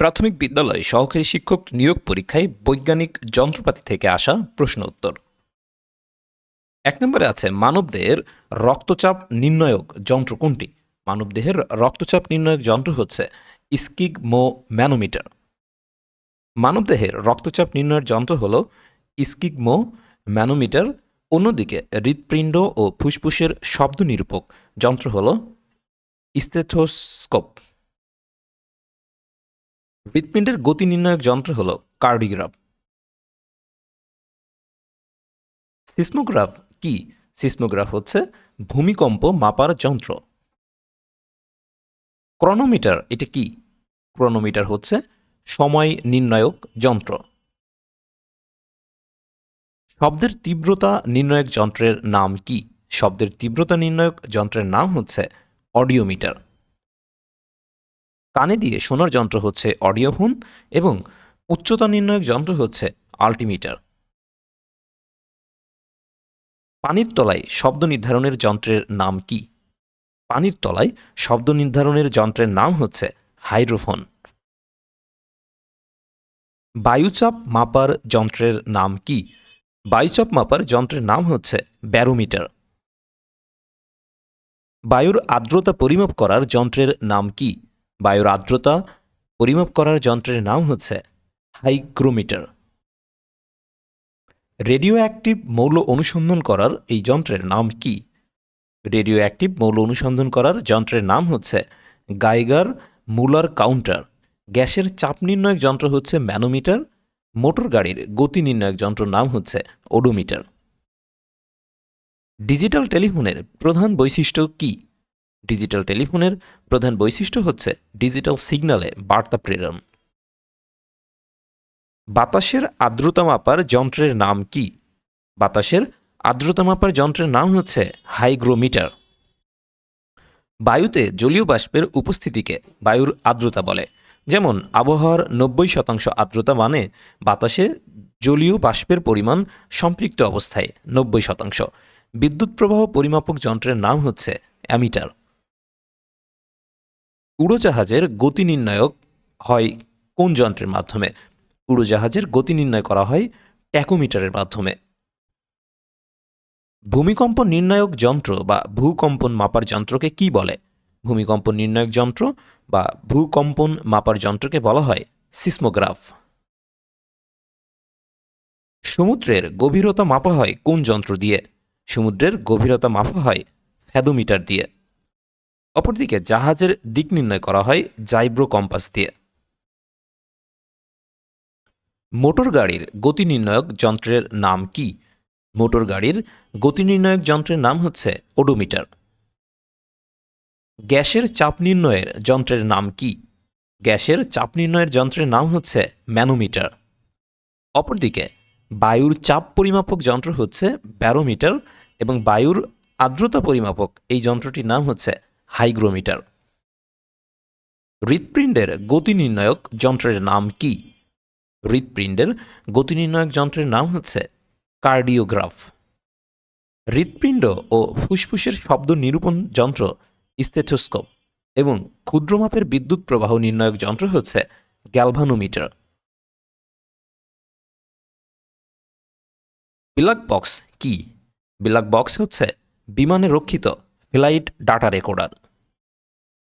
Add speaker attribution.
Speaker 1: প্রাথমিক বিদ্যালয়ে সহকারী শিক্ষক নিয়োগ পরীক্ষায় বৈজ্ঞানিক যন্ত্রপাতি থেকে আসা প্রশ্ন উত্তর। এক নম্বরে আছে, মানবদেহের রক্তচাপ নির্ণায়ক যন্ত্র কোনটি? মানবদেহের রক্তচাপ নির্ণায়ক যন্ত্র হচ্ছে স্কিগমো ম্যানোমিটার মানবদেহের রক্তচাপ নির্ণয়ের যন্ত্র হল স্কিগমো ম্যানোমিটার অন্যদিকে হৃৎপিণ্ড ও ফুসফুসের শব্দ নিরূপক যন্ত্র হল স্টেথোস্কোপ। হৃৎপিণ্ডের গতি নির্ণায়ক যন্ত্র হল কার্ডিগ্রাফ সিসমোগ্রাফ কি? সিসমোগ্রাফ হচ্ছে ভূমিকম্প মাপার যন্ত্র। ক্রনোমিটার এটা কি? ক্রনোমিটার হচ্ছে সময় নির্ণায়ক যন্ত্র। শব্দের তীব্রতা নির্ণায়ক যন্ত্রের নাম কি? শব্দের তীব্রতা নির্ণায়ক যন্ত্রের নাম হচ্ছে অডিওমিটার। কানে দিয়ে শোনার যন্ত্র হচ্ছে অডিওফোন এবং উচ্চতা নির্ণায়ক যন্ত্র হচ্ছে আল্টিমিটার। পানির তলায় শব্দ নির্ধারণের যন্ত্রের নাম কি? পানির তলায় শব্দ নির্ধারণের যন্ত্রের নাম হচ্ছে হাইড্রোফোন। বায়ুচাপ মাপার যন্ত্রের নাম কি? বায়ুচাপ মাপার যন্ত্রের নাম হচ্ছে ব্যারোমিটার। বায়ুর আর্দ্রতা পরিমাপ করার যন্ত্রের নাম কি? বায়ুর আর্দ্রতা পরিমাপ করার যন্ত্রের নাম হচ্ছে হাইগ্রোমিটার রেডিও অ্যাক্টিভ মৌল অনুসন্ধান করার এই যন্ত্রের নাম কি? রেডিও অ্যাক্টিভ মৌল অনুসন্ধান করার যন্ত্রের নাম হচ্ছে গাইগার মুলার কাউন্টার। গ্যাসের চাপ নির্ণয়ক যন্ত্র হচ্ছে ম্যানোমিটার, মোটর গাড়ির গতি নির্ণায়ক যন্ত্রের নাম হচ্ছে ওডোমিটার। ডিজিটাল টেলিফোনের প্রধান বৈশিষ্ট্য কি? ডিজিটাল টেলিফোনের প্রধান বৈশিষ্ট্য হচ্ছে ডিজিটাল সিগন্যালে বার্তা প্রেরণ। বাতাসের আর্দ্রতা মাপার যন্ত্রের নাম কি? বাতাসের আর্দ্রতা মাপার যন্ত্রের নাম হচ্ছে হাইগ্রোমিটার। বায়ুতে জলীয় বাষ্পের উপস্থিতিকে বায়ুর আর্দ্রতা বলে। যেমন, আবহাওয়ার নব্বই শতাংশ আর্দ্রতা মানে বাতাসে জলীয় বাষ্পের পরিমাণ সম্পৃক্ত অবস্থায় নব্বই শতাংশ। বিদ্যুৎ প্রবাহ পরিমাপক যন্ত্রের নাম হচ্ছে অ্যামিটার। উড়োজাহাজের গতি নির্ণায়ক হয় কোন যন্ত্রের মাধ্যমে? উড়োজাহাজের গতি নির্ণয় করা হয় ট্যাকোমিটারের মাধ্যমে। ভূমিকম্প নির্ণায়ক যন্ত্র বা ভূকম্পন মাপার যন্ত্রকে কি বলে? ভূমিকম্প নির্ণায়ক যন্ত্র বা ভূকম্পন মাপার যন্ত্রকে বলা হয় সিসমোগ্রাফ। সমুদ্রের গভীরতা মাপা হয় কোন যন্ত্র দিয়ে? সমুদ্রের গভীরতা মাপা হয় ফ্যাদোমিটার দিয়ে। অপরদিকে জাহাজের দিক নির্ণয় করা হয় জাইব্রো কম্পাস দিয়ে। মোটর গাড়ির গতি নির্ণায়ক যন্ত্রের নাম কি? মোটর গাড়ির গতি নির্ণায়ক যন্ত্রের নাম হচ্ছে ওডোমিটার। গ্যাসের চাপ নির্ণয়ের যন্ত্রের নাম কি? গ্যাসের চাপ নির্ণয়ের যন্ত্রের নাম হচ্ছে ম্যানোমিটার। অপরদিকে, বায়ুর চাপ পরিমাপক যন্ত্র হচ্ছে ব্যারোমিটার এবং বায়ুর আর্দ্রতা পরিমাপক এই যন্ত্রটির নাম হচ্ছে হাইগ্রোমিটার। হৃৎপিণ্ডের গতি নির্ণায়ক যন্ত্রের নাম কি? হৃৎপিণ্ডের গতি নির্ণায়ক যন্ত্রের নাম হচ্ছে কার্ডিওগ্রাফ। হৃৎপিণ্ড ও ফুসফুসের শব্দ নিরূপণ যন্ত্র স্টেথোস্কোপ এবং ক্ষুদ্রমাপের বিদ্যুৎ প্রবাহ নির্ণায়ক যন্ত্র হচ্ছে গ্যালভানোমিটার। বিলাক বক্স কি? বিলাক বক্স হচ্ছে বিমানে রক্ষিত ফ্লাইট ডাটা রেকর্ডার।